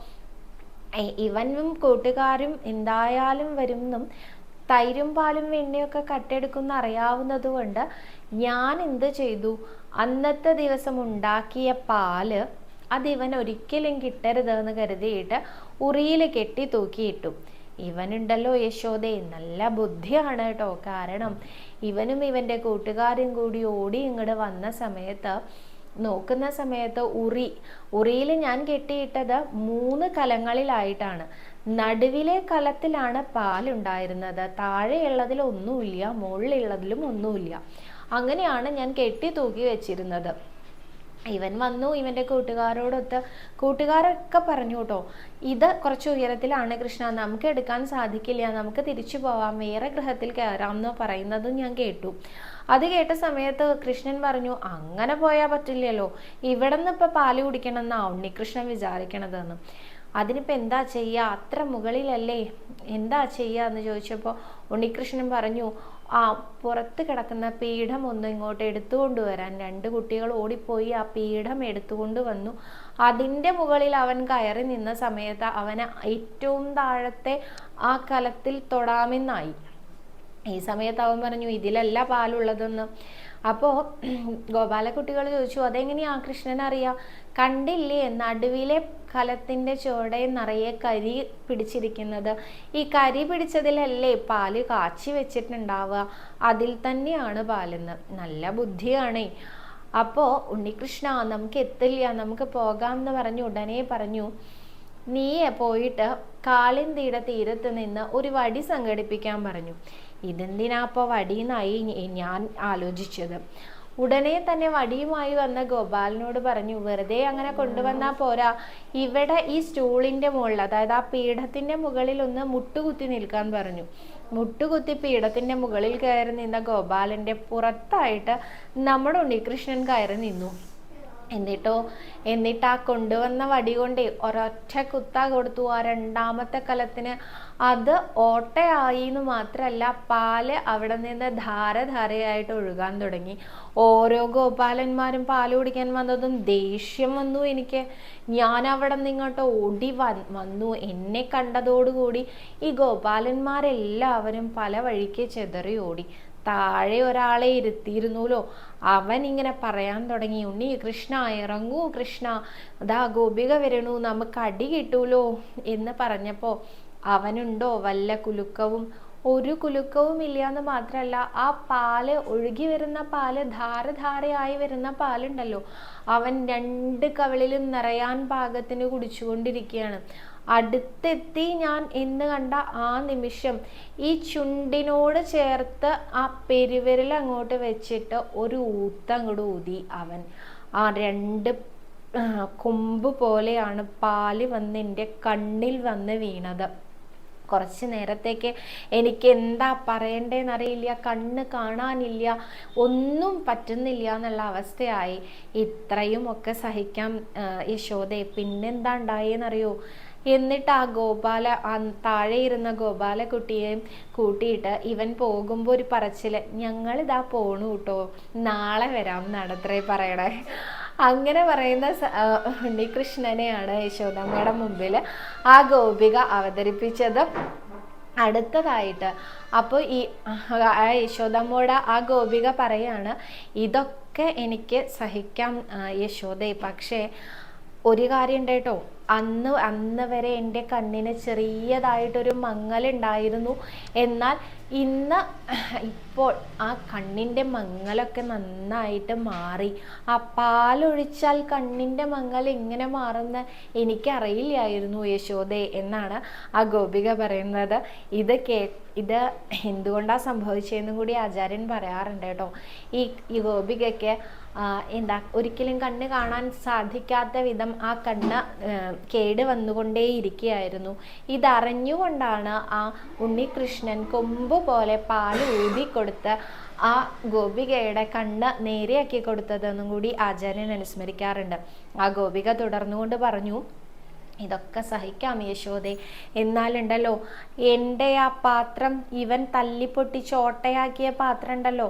ഇവനും കൂട്ടുകാരും എന്തായാലും വരുമെന്നും തൈരും പാലും വെണ്ണയൊക്കെ കട്ടെടുക്കുന്ന അറിയാവുന്നത് കൊണ്ട് ഞാൻ എന്ത് ചെയ്തു? അന്നത്തെ ദിവസം ഉണ്ടാക്കിയ പാൽ അത് ഇവൻ ഒരിക്കലും കിട്ടരുതെന്ന് കരുതിയിട്ട് ഉറിയിൽ കെട്ടി തൂക്കിയിട്ടു. ഇവനുണ്ടല്ലോ യശോദേ നല്ല ബുദ്ധിയാണ് കേട്ടോ. കാരണം ഇവനും ഇവന്റെ കൂട്ടുകാരും കൂടി ഓടി ഇങ്ങോട്ട് വന്ന സമയത്ത് നോക്കുന്ന സമയത്ത് ഉറി ഉറിയിൽ ഞാൻ കെട്ടിയിട്ടത് മൂന്ന് കലങ്ങളിലായിട്ടാണ്. നടുവിലെ കലത്തിലാണ് പാലുണ്ടായിരുന്നത്. താഴെയുള്ളതിൽ ഒന്നുമില്ല മുകളിലുള്ളതിലും ഒന്നുമില്ല. അങ്ങനെയാണ് ഞാൻ കെട്ടി തൂക്കി വെച്ചിരുന്നത്. ഇവൻ വന്നു ഇവന്റെ കൂട്ടുകാരോടൊത്ത് കൂട്ടുകാരൊക്കെ പറഞ്ഞു കേട്ടോ ഇത് കുറച്ച് ഉയരത്തിലാണ് കൃഷ്ണ നമുക്ക് എടുക്കാൻ സാധിക്കില്ല നമുക്ക് തിരിച്ചു പോവാം വേറെ ഗ്രഹത്തിൽ കയറാം എന്ന് പറയുന്നതും ഞാൻ കേട്ടു. അത് കേട്ട സമയത്ത് കൃഷ്ണൻ പറഞ്ഞു അങ്ങനെ പോയാൽ പറ്റില്ലല്ലോ ഇവിടെ നിന്ന് ഇപ്പൊ പാൽ കുടിക്കണം എന്നാ ഉണ്ണികൃഷ്ണൻ വിചാരിക്കണതെന്ന്. അതിനിപ്പോൾ എന്താ ചെയ്യുക അത്ര മുകളിലല്ലേ? എന്താ ചെയ്യുക എന്ന് ചോദിച്ചപ്പോൾ ഉണ്ണികൃഷ്ണൻ പറഞ്ഞു ആ പുറത്ത് കിടക്കുന്ന പീഠം ഒന്ന് ഇങ്ങോട്ട് എടുത്തുകൊണ്ട് വരാൻ രണ്ട് കുട്ടികൾ ഓടിപ്പോയി ആ പീഠം എടുത്തുകൊണ്ട് വന്നു. അതിന്റെ മുകളിൽ അവൻ കയറി നിന്ന സമയത്ത് അവന് ഏറ്റവും താഴത്തെ ആ കലത്തിൽ തൊടാമെന്നായി. ഈ സമയത്ത് അവൻ പറഞ്ഞു ഇതിലല്ല പാലുള്ളതെന്ന്. അപ്പോൾ ഗോപാലക്കുട്ടികൾ ചോദിച്ചു അതെങ്ങനെയാ കൃഷ്ണൻ അറിയാം കണ്ടില്ലേ? നടുവിലെ കലത്തിന്റെ ചുവടെ നിറയെ കരി പിടിച്ചിരിക്കുന്നത്. ഈ കരി പിടിച്ചതിലല്ലേ പാൽ കാച്ചി വെച്ചിട്ടുണ്ടാവുക? അതിൽ തന്നെയാണ് പാലെന്ന്. നല്ല ബുദ്ധിയാണേ. അപ്പോൾ ഉണ്ണികൃഷ്ണ നമുക്ക് എത്തില്ല. നമുക്ക് പോകാം എന്ന് പറഞ്ഞു ഉടനെ പറഞ്ഞു നീയെ പോയിട്ട് കാളിന്തിയുടെ തീരത്ത് നിന്ന് ഒരു വടി സംഘടിപ്പിക്കാൻ പറഞ്ഞു. ഇതെന്തിനാ അപ്പോൾ വടിയെന്നായി ഞാൻ ആലോചിച്ചത്? ഉടനെ തന്നെ വടിയുമായി വന്ന ഗോപാലിനോട് പറഞ്ഞു വെറുതെ അങ്ങനെ കൊണ്ടുവന്നാൽ പോരാ. ഇവിടെ ഈ സ്റ്റൂളിന്റെ മുകളിൽ അതായത് ആ പീഠത്തിന്റെ മുകളിൽ ഒന്ന് മുട്ടുകുത്തി നിൽക്കാൻ പറഞ്ഞു. മുട്ടുകുത്തി പീഠത്തിന്റെ മുകളിൽ കയറി നിന്ന ഗോപാലന്റെ പുറത്തായിട്ട് നമ്മുടെ ഉണ്ണികൃഷ്ണൻ കയറി നിന്നു. എന്നിട്ടോ? എന്നിട്ട് ആ കൊണ്ടുവന്ന വടി കൊണ്ട് ഒരൊറ്റ കുത്ത കൊടുത്തു. ആ രണ്ടാമത്തെ കലത്തിന് അത് ഓട്ടയായി എന്ന് മാത്രമല്ല പാൽ അവിടെ നിന്ന് ധാരധാരയായിട്ട് ഒഴുകാൻ തുടങ്ങി. ഓരോ ഗോപാലന്മാരും പാൽ കുടിക്കാൻ വന്നതും ദേഷ്യം വന്നു എനിക്ക്. ഞാൻ അവിടെ നിന്ന് ഇങ്ങോട്ട് ഓടി വന്നു. എന്നെ കണ്ടതോടുകൂടി ഈ ഗോപാലന്മാരെല്ലാവരും പല വഴിക്ക് ചെതറി ഓടി. താഴെ ഒരാളെ ഇരുത്തിയിരുന്നുല്ലോ അവൻ ഇങ്ങനെ പറയാൻ തുടങ്ങി. ഉണ്ണി കൃഷ്ണ ഇറങ്ങൂ കൃഷ്ണ. അതാ ഗോപിക വരണു നമുക്ക് അടി കിട്ടൂലോ? എന്ന് പറഞ്ഞപ്പോൾ അവനുണ്ടോ? വല്ല കുലുക്കവും? ഒരു കുലുക്കവും ഇല്ല എന്ന് മാത്രമല്ല ആ പാൽ ഒഴുകി വരുന്ന പാൽ ധാരധാരയായി വരുന്ന പാലുണ്ടല്ലോ. അവൻ രണ്ട് കവിളിലും നിറയാൻ പാകത്തിന് കുടിച്ചുകൊണ്ടിരിക്കുകയാണ്. അടുത്തെത്തി ഞാൻ എന്ന് കണ്ട ആ നിമിഷം ഈ ചുണ്ടിനോട് ചേർത്ത് ആ പെരുവിരൽ അങ്ങോട്ട് വെച്ചിട്ട് ഒരു ഊത്തം അങ്ങോട്ട് ഊതി അവൻ. ആ രണ്ട് കൊമ്പ് പോലെയാണ് പാൽ വന്ന് എന്റെ കണ്ണിൽ വന്ന് വീണത്. കുറച്ച് നേരത്തേക്ക് എനിക്ക് എന്താ പറയണ്ടേന്നറിയില്ല കണ്ണ് കാണാനില്ല ഒന്നും പറ്റുന്നില്ല എന്നുള്ള അവസ്ഥയായി. ഇത്രയും ഒക്കെ സഹിക്കാം യശോദയെ പിന്നെന്താ ഉണ്ടായെന്നറിയോ? എന്നിട്ട് ആ ഗോപാല താഴെ ഇരുന്ന ഗോപാലക്കുട്ടിയെയും കൂട്ടിയിട്ട് ഇവൻ പോകുമ്പോൾ ഒരു പറച്ചിൽ ഞങ്ങളിതാ പോണു കേട്ടോ നാളെ വരാം നടത്രേ പറയണേ. അങ്ങനെ പറയുന്ന ഉണ്ണികൃഷ്ണനെയാണ് യശോദമ്മയുടെ മുമ്പിൽ ആ ഗോപിക അവതരിപ്പിച്ചത്. അടുത്തതായിട്ട് അപ്പോൾ ഈ യശോദമ്മോട് ആ ഗോപിക പറയാണ് ഇതൊക്കെ എനിക്ക് സഹിക്കാം യശോദ പക്ഷേ ഒരു കാര്യം ഉണ്ട് കേട്ടോ അന്ന് അന്ന് വരെ എന്റെ കണ്ണിന് ചെറിയതായിട്ടൊരു മങ്ങലുണ്ടായിരുന്നു. എന്നാൽ ഇന്ന് ഇപ്പോൾ ആ കണ്ണിന്റെ മങ്ങലൊക്കെ നന്നായിട്ട് മാറി. ആ പാലൊഴിച്ചാൽ കണ്ണിന്റെ മങ്ങൽ ഇങ്ങനെ മാറുന്ന എനിക്കറിയില്ലായിരുന്നു യശോദേ എന്നാണ് ആ ഗോപിക പറയുന്നത്. ഇത് കേ ഇത് എന്തുകൊണ്ടാണ് സംഭവിച്ചതെന്നും കൂടി ആചാര്യൻ പറയാറുണ്ട് കേട്ടോ. ഈ ഈ ഗോപികയ്ക്ക് എന്താ ഒരിക്കലും കണ്ണ് കാണാൻ സാധിക്കാത്ത വിധം ആ കണ്ണ് കേട് വന്നുകൊണ്ടേയിരിക്കുകയായിരുന്നു. ഇതറിഞ്ഞുകൊണ്ടാണ് ആ ഉണ്ണികൃഷ്ണൻ കൊമ്പ് പോലെ പാൽ ഊതി കൊടുത്ത് ആ ഗോപികയുടെ കണ്ണ് നേരെയാക്കി കൊടുത്തതെന്നും കൂടി ആചാര്യൻ അനുസ്മരിക്കാറുണ്ട്. ആ ഗോപിക തുടർന്നുകൊണ്ട് പറഞ്ഞു ഇതൊക്കെ സഹിക്കാം യശോദേ. എന്നാലുണ്ടല്ലോ എന്റെ ആ പാത്രം ഇവൻ തല്ലിപ്പൊട്ടി ചോട്ടയാക്കിയ പാത്രം ഉണ്ടല്ലോ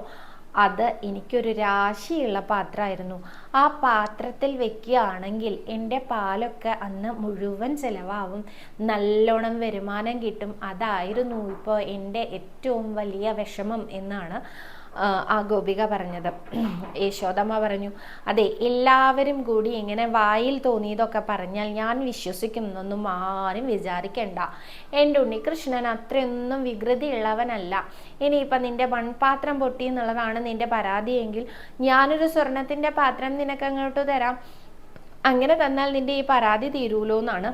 അത് എനിക്കൊരു രാശിയുള്ള പാത്രമായിരുന്നു. ആ പാത്രത്തിൽ വെക്കുകയാണെങ്കിൽ എന്റെ പാലൊക്കെ അന്ന് മുഴുവൻ ചിലവാകും നല്ലോണം വരുമാനം കിട്ടും. അതായിരുന്നു ഇപ്പോൾ എന്റെ ഏറ്റവും വലിയ വിഷമം എന്നാണ് ആ ഗോപിക പറഞ്ഞത്. യശോദമ്മ പറഞ്ഞു അതെ എല്ലാവരും കൂടി ഇങ്ങനെ വായിൽ തോന്നിയതൊക്കെ പറഞ്ഞാൽ ഞാൻ വിശ്വസിക്കുന്നൊന്നും ആരും വിചാരിക്കണ്ട. എന്റെ ഉണ്ണികൃഷ്ണൻ അത്രയൊന്നും വികൃതിയുള്ളവനല്ല. ഇനിയിപ്പം നിന്റെ മൺപാത്രം പൊട്ടി എന്നുള്ളതാണ് നിന്റെ പരാതിയെങ്കിൽ ഞാനൊരു സ്വർണത്തിന്റെ പാത്രം നിനക്കങ്ങോട്ട് തരാം. അങ്ങനെ തന്നാൽ നിന്റെ ഈ പരാതി തീരൂലോ എന്നാണ്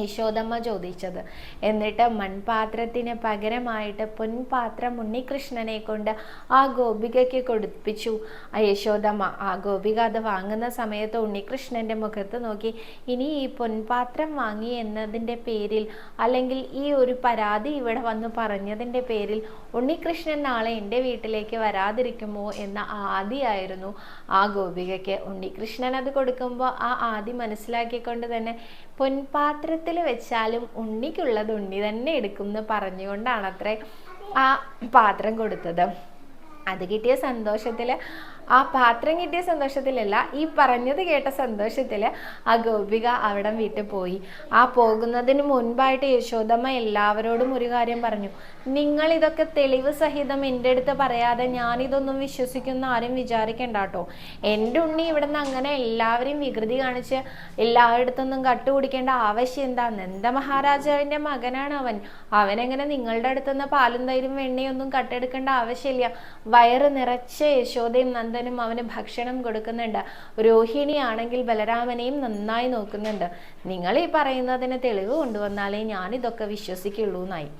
യശോദമ്മ ചോദിച്ചത്. എന്നിട്ട് മൺപാത്രത്തിന് പകരമായിട്ട് പൊൻപാത്രം ഉണ്ണികൃഷ്ണനെ കൊണ്ട് ആ ഗോപികയ്ക്ക് കൊടുപ്പിച്ചു. ആ യശോദമ്മ ആ ഗോപിക അത് വാങ്ങുന്ന സമയത്ത് ഉണ്ണികൃഷ്ണന്റെ മുഖത്ത് നോക്കി ഇനി ഈ പൊൻപാത്രം വാങ്ങി എന്നതിന്റെ പേരിൽ അല്ലെങ്കിൽ ഈ ഒരു പരാതി ഇവിടെ വന്ന് പറഞ്ഞതിന്റെ പേരിൽ ഉണ്ണികൃഷ്ണൻ നാളെ എന്റെ വീട്ടിലേക്ക് വരാതിരിക്കുമോ? എന്ന ആദിയായിരുന്നു ആ ഗോപികയ്ക്ക്. ഉണ്ണികൃഷ്ണൻ അത് കൊടുക്കുമ്പോൾ ആ ആദി മനസ്സിലാക്കിക്കൊണ്ട് തന്നെ പൊൻപാത്രത്തിൽ വെച്ചാലും ഉണ്ണിക്കുള്ളത് ഉണ്ണി തന്നെ എടുക്കും എന്ന് പറഞ്ഞുകൊണ്ടാണ് അത്രേ ആ പാത്രം കൊടുത്തത്. അത് കിട്ടിയ സന്തോഷത്തിൽ ആ പാത്രം കിട്ടിയ സന്തോഷത്തിലല്ല ഈ പറഞ്ഞത് കേട്ട സന്തോഷത്തിൽ ആ ഗോപിക അവിടെ വീട്ടിൽ പോയി. ആ പോകുന്നതിന് മുൻപായിട്ട് യശോദമ്മ എല്ലാവരോടും ഒരു കാര്യം പറഞ്ഞു. നിങ്ങൾ ഇതൊക്കെ തെളിവ് സഹിതം എന്റെ അടുത്ത് പറയാതെ ഞാനിതൊന്നും വിശ്വസിക്കുന്ന ആരും വിചാരിക്കണ്ട കേട്ടോ എന്റെ ഉണ്ണി ഇവിടുന്ന് അങ്ങനെ എല്ലാവരെയും വികൃതി കാണിച്ച് എല്ലാവരുടെ കട്ടുപിടിക്കേണ്ട ആവശ്യം എന്താ നന്ദ മഹാരാജാവിന്റെ മകനാണ് അവൻ? അവനെങ്ങനെ നിങ്ങളുടെ അടുത്തുനിന്ന് പാലും തൈരും വെണ്ണയൊന്നും കട്ടെടുക്കേണ്ട ആവശ്യമില്ല. വയറ് നിറച്ച യശോദയും നന്ദനും അവന് ഭക്ഷണം കൊടുക്കുന്നുണ്ട്. രോഹിണി ആണെങ്കിൽ ബലരാമനെയും നന്നായി നോക്കുന്നുണ്ട്. നിങ്ങൾ ഈ പറയുന്നതിന് തെളിവ് കൊണ്ടുവന്നാലേ ഞാനിതൊക്കെ വിശ്വസിക്കുള്ളൂ എന്നായി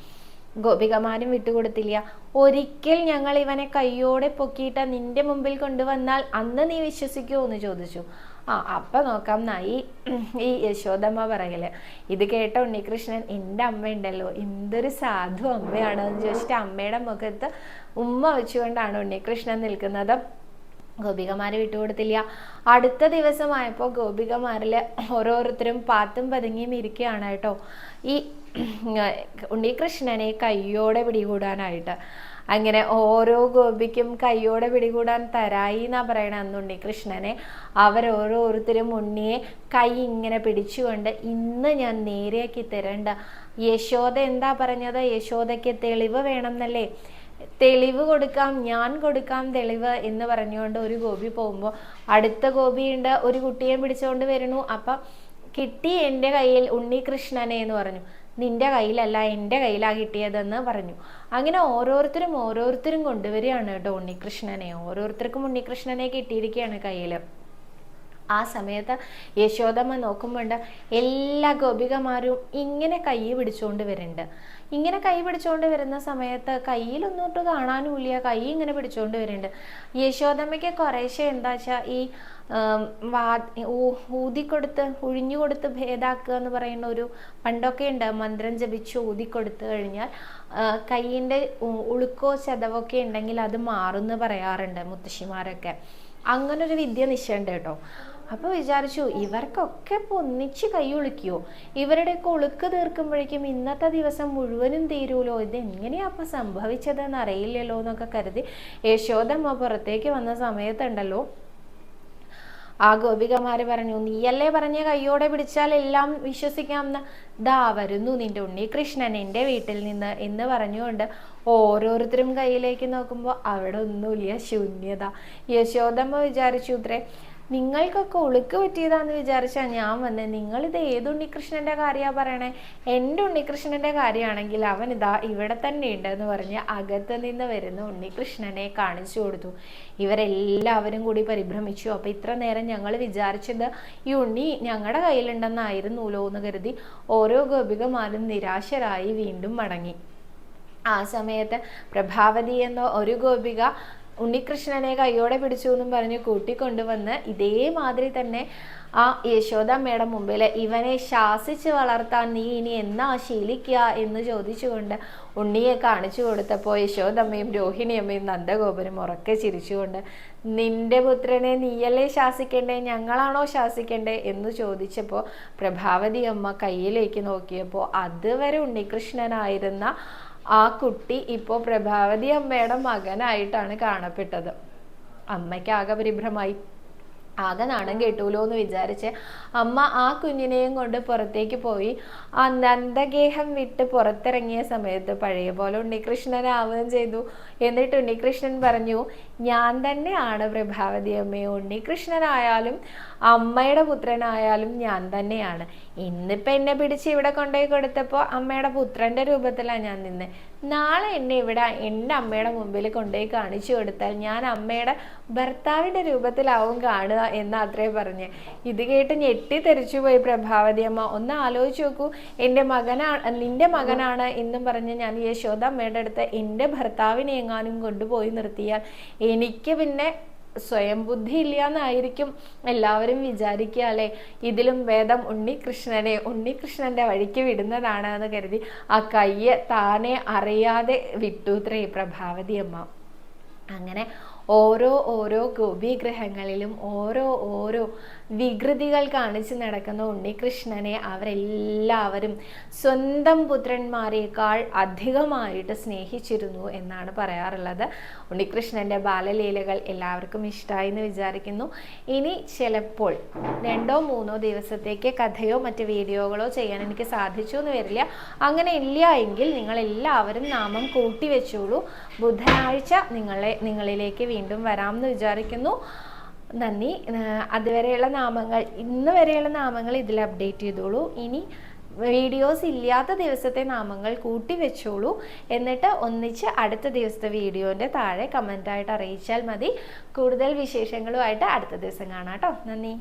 ഗോപികമാരും വിട്ടുകൊടുത്തില്ല. ഒരിക്കൽ ഞങ്ങൾ ഇവനെ കയ്യോടെ പൊക്കിയിട്ട് നിന്റെ മുമ്പിൽ കൊണ്ടുവന്നാൽ അന്ന് നീ വിശ്വസിക്കുമോ എന്ന് ചോദിച്ചു. ആ അപ്പൊ നോക്കാം നായി. ഈ യശോദമ്മ പറയൽ. ഇത് കേട്ട ഉണ്ണികൃഷ്ണൻ എന്റെ അമ്മ ഉണ്ടല്ലോ എന്തൊരു സാധു അമ്മയാണോ എന്ന് ചോദിച്ചിട്ട് അമ്മയുടെ മുഖത്ത് ഉമ്മ വെച്ചുകൊണ്ടാണ് ഉണ്ണികൃഷ്ണൻ നിൽക്കുന്നത്. ഗോപികമാരെ വിട്ടുകൊടുത്തില്ല. അടുത്ത ദിവസമായപ്പോൾ ഗോപികമാരിൽ ഓരോരുത്തരും പാത്തും പതുങ്ങിയും ഇരിക്കുകയാണ് കേട്ടോ. ഈ ഉണ്ണികൃഷ്ണനെ കയ്യോടെ പിടികൂടാനായിട്ട്. അങ്ങനെ ഓരോ ഗോപിക്കും കയ്യോടെ പിടികൂടാൻ തരായി എന്നാ പറയണ അന്ന് ഉണ്ണികൃഷ്ണനെ. അവരോരോരുത്തരും ഉണ്ണിയെ കൈ ഇങ്ങനെ പിടിച്ചുകൊണ്ട് ഇന്ന് ഞാൻ നേരെയാക്കി തരണ്ട. യശോദ എന്താ പറഞ്ഞത്? യശോദയ്ക്ക് തെളിവ് വേണം എന്നല്ലേ തെളിവ് കൊടുക്കാം ഞാൻ കൊടുക്കാം തെളിവ് എന്ന് പറഞ്ഞുകൊണ്ട് ഒരു ഗോപി പോകുമ്പോൾ അടുത്ത ഗോപിയുണ്ട് ഒരു കുട്ടിയെ പിടിച്ചുകൊണ്ട് വരുന്നു. അപ്പം കിട്ടി എന്റെ കയ്യിൽ ഉണ്ണികൃഷ്ണനെ എന്ന് പറഞ്ഞു. നിന്റെ കയ്യിലല്ല എന്റെ കയ്യിലാണ് കിട്ടിയതെന്ന് പറഞ്ഞു. അങ്ങനെ ഓരോരുത്തരും ഓരോരുത്തരും കൊണ്ടുവരികയാണ് കേട്ടോ ഉണ്ണികൃഷ്ണനെ. ഓരോരുത്തർക്കും ഉണ്ണികൃഷ്ണനെ കിട്ടിയിരിക്കുകയാണ് കയ്യിൽ ആ സമയത്ത് യശോദമ്മ നോക്കുമ്പോണ്ട് എല്ലാ ഗോപികമാരും ഇങ്ങനെ കൈ പിടിച്ചുകൊണ്ട് വരുന്നുണ്ട് ഇങ്ങനെ കൈ പിടിച്ചുകൊണ്ട് വരുന്ന സമയത്ത് കയ്യിലൊന്നോട്ട് കാണാനുമില്ല കൈ ഇങ്ങനെ പിടിച്ചുകൊണ്ട് വരുന്നുണ്ട്. യശോദമ്മയ്ക്ക് കുറേശ്ശെ എന്താ വെച്ചാൽ ഈ വാ ഊതിക്കൊടുത്ത് ഉഴിഞ്ഞു കൊടുത്ത് ഭേദാക്കുക എന്ന് പറയുന്ന ഒരു പണ്ടൊക്കെ ഉണ്ട്. മന്ത്രം ജപിച്ച് ഊതിക്കൊടുത്ത് കഴിഞ്ഞാൽ കയ്യിന്റെ ഉളുക്കോ ചതവൊക്കെ ഉണ്ടെങ്കിൽ അത് മാറുമെന്ന് പറയാറുണ്ട് മുത്തശ്ശിമാരൊക്കെ. അങ്ങനൊരു വിദ്യ നിശ്ചയുണ്ട് കേട്ടോ. അപ്പോൾ വിചാരിച്ചു ഇവർക്കൊക്കെ ഇപ്പോൾ ഒന്നിച്ച് കൈയൊളിക്കുമോ ഇവരുടെയൊക്കെ ഒളുക്ക് തീർക്കുമ്പോഴേക്കും ഇന്നത്തെ ദിവസം മുഴുവനും തീരുമല്ലോ ഇത് എങ്ങനെയാ അപ്പം സംഭവിച്ചതെന്ന് അറിയില്ലല്ലോ എന്നൊക്കെ കരുതി യശോദമ്മ പുറത്തേക്ക് വന്ന സമയത്തുണ്ടല്ലോ. ആ ഗോപികമാര് പറഞ്ഞു നീയല്ലേ പറഞ്ഞ കയ്യോടെ പിടിച്ചാൽ എല്ലാം വിശ്വസിക്കാമെന്ന് ദാ വരുന്നു നിന്റെ ഉണ്ണികൃഷ്ണൻ എന്റെ വീട്ടിൽ നിന്ന്. എന്ന് പറഞ്ഞുകൊണ്ട് ഓരോരുത്തരും കയ്യിലേക്ക് നോക്കുമ്പോൾ അവിടെ ഒന്നുമില്ല ശൂന്യത. യശോദമ്മ വിചാരിച്ചു ഇത്രേ നിങ്ങൾക്കൊക്കെ ഒളുക്ക് പറ്റിയതാന്ന് വിചാരിച്ചാൽ ഞാൻ വന്ന്. നിങ്ങളിത് ഏത് ഉണ്ണികൃഷ്ണന്റെ കാര്യമാണ് പറയണേ? എന്റെ ഉണ്ണികൃഷ്ണന്റെ കാര്യമാണെങ്കിൽ അവൻ ഇതാ ഇവിടെ തന്നെ ഉണ്ടെന്ന് പറഞ്ഞ് അകത്ത് നിന്ന് വരുന്ന ഉണ്ണികൃഷ്ണനെ കാണിച്ചു കൊടുത്തു. ഇവരെല്ലാവരും കൂടി പരിഭ്രമിച്ചു. അപ്പോൾ ഇത്ര നേരം ഞങ്ങൾ വിചാരിച്ചത് ഈ ഉണ്ണി ഞങ്ങളുടെ കയ്യിലുണ്ടെന്നായിരുന്നുല്ലോ എന്ന് കരുതി ഓരോ ഗോപികമാരും നിരാശരായി വീണ്ടും മടങ്ങി. ആ സമയത്ത് പ്രഭാവതി എന്ന ഒരു ഗോപിക ഉണ്ണികൃഷ്ണനെ കൈയോടെ പിടിച്ചു എന്നും പറഞ്ഞ് കൂട്ടിക്കൊണ്ടുവന്ന് ഇതേമാതിരി തന്നെ ആ യശോദമ്മയുടെ മുമ്പിൽ ഇവനെ ശാസിച്ച് വളർത്താൻ നീ ഇനി എന്നാ ശീലിക്കുക എന്ന് ചോദിച്ചുകൊണ്ട് ഉണ്ണിയെ കാണിച്ചു കൊടുത്തപ്പോൾ യശോദമ്മയും രോഹിണിയമ്മയും നന്ദഗോപനും ഉറക്കെ ചിരിച്ചുകൊണ്ട് നിന്റെ പുത്രനെ നീയല്ലേ ശാസിക്കണ്ടേ? ഞങ്ങളാണോ ശാസിക്കണ്ടേ? എന്ന് ചോദിച്ചപ്പോൾ പ്രഭാവതി അമ്മ കയ്യിലേക്ക് നോക്കിയപ്പോൾ അതുവരെ ഉണ്ണികൃഷ്ണനായിരുന്ന ആ കുട്ടി ഇപ്പോൾ പ്രഭാവതി അമ്മയുടെ മകനായിട്ടാണ് കാണപ്പെട്ടത്. അമ്മയ്ക്ക് ആകെ പരിഭ്രമായി ആകെ നാണം കേട്ടൂലോ എന്ന് വിചാരിച്ച് അമ്മ ആ കുഞ്ഞിനെയും കൊണ്ട് പുറത്തേക്ക് പോയി ആ നന്ദഗേഹം വിട്ട് പുറത്തിറങ്ങിയ സമയത്ത് പഴയ പോലെ ഉണ്ണികൃഷ്ണനാവുകയും ചെയ്തു. എന്നിട്ട് ഉണ്ണികൃഷ്ണൻ പറഞ്ഞു ഞാൻ തന്നെയാണ് പ്രഭാവതി അമ്മയെ ഉണ്ണികൃഷ്ണനായാലും അമ്മയുടെ പുത്രനായാലും ഞാൻ തന്നെയാണ്. ഇന്നിപ്പോൾ എന്നെ പിടിച്ച് ഇവിടെ കൊണ്ടുപോയി കൊടുത്തപ്പോൾ അമ്മയുടെ പുത്രന്റെ രൂപത്തിലാണ് ഞാൻ നിന്ന്. നാളെ എന്നെ ഇവിടെ എന്റെ അമ്മയുടെ മുമ്പിൽ കൊണ്ടുപോയി കാണിച്ചു കൊടുത്താൽ ഞാൻ അമ്മയുടെ ഭർത്താവിന്റെ രൂപത്തിലാവും കാണുക എന്ന് അത്രേ പറഞ്ഞ്. ഇത് കേട്ട് ഞെട്ടിത്തെറിച്ചു പോയി പ്രഭാവതി അമ്മ. ഒന്ന് ആലോചിച്ച് നോക്കൂ. എന്റെ മകനാണ് നിന്റെ മകനാണ് എന്നും പറഞ്ഞ് ഞാൻ യശോദ അമ്മയുടെ അടുത്ത് എന്റെ ഭർത്താവിനെ എങ്ങാനും കൊണ്ടുപോയി നിർത്തിയാൽ എനിക്ക് പിന്നെ സ്വയം ബുദ്ധി ഇല്ല എന്നായിരിക്കും എല്ലാവരും വിചാരിക്കുക അല്ലേ? ഇതിലും ഭേദം ഉണ്ണികൃഷ്ണനെ ഉണ്ണികൃഷ്ണന്റെ വഴിക്ക് വിടുന്നതാണ് എന്ന് കരുതി ആ കയ്യെ താനെ അറിയാതെ വിട്ടു വിട്ടുത്രേ പ്രഭാവതി അമ്മ. അങ്ങനെ ഓരോ ഓരോ ഗോപീഗ്രഹങ്ങളിലും ഓരോ ഓരോ വികൃതികൾ കാണിച്ചു നടക്കുന്ന ഉണ്ണികൃഷ്ണനെ അവരെല്ലാവരും സ്വന്തം പുത്രന്മാരെക്കാൾ അധികമായിട്ട് സ്നേഹിച്ചിരുന്നു എന്നാണ് പറയാറുള്ളത്. ഉണ്ണികൃഷ്ണന്റെ ബാലലീലകൾ എല്ലാവർക്കും ഇഷ്ടമായി എന്ന് വിചാരിക്കുന്നു. ഇനി ചിലപ്പോൾ രണ്ടോ മൂന്നോ ദിവസത്തേക്ക് കഥയോ മറ്റ് വീഡിയോകളോ ചെയ്യാൻ എനിക്ക് സാധിച്ചു എന്ന് വരില്ല. അങ്ങനെ ഇല്ല എങ്കിൽ നിങ്ങളെല്ലാവരും നാമം കൂട്ടി വെച്ചോളൂ. ബുധനാഴ്ച നിങ്ങളെ നിങ്ങളിലേക്ക് വീണ്ടും വരാമെന്ന് വിചാരിക്കുന്നു. നന്ദി. അതുവരെയുള്ള നാമങ്ങൾ ഇന്ന് വരെയുള്ള നാമങ്ങൾ ഇതിൽ അപ്ഡേറ്റ് ചെയ്തോളൂ. ഇനി വീഡിയോസ് ഇല്ലാത്ത ദിവസത്തെ നാമങ്ങൾ കൂട്ടി വെച്ചോളൂ. എന്നിട്ട് ഒന്നിച്ച് അടുത്ത ദിവസത്തെ വീഡിയോന്റെ താഴെ കമന്റായിട്ട് അറിയിച്ചാൽ മതി. കൂടുതൽ വിശേഷങ്ങളുമായിട്ട് അടുത്ത ദിവസം കാണാം കേട്ടോ. നന്ദി.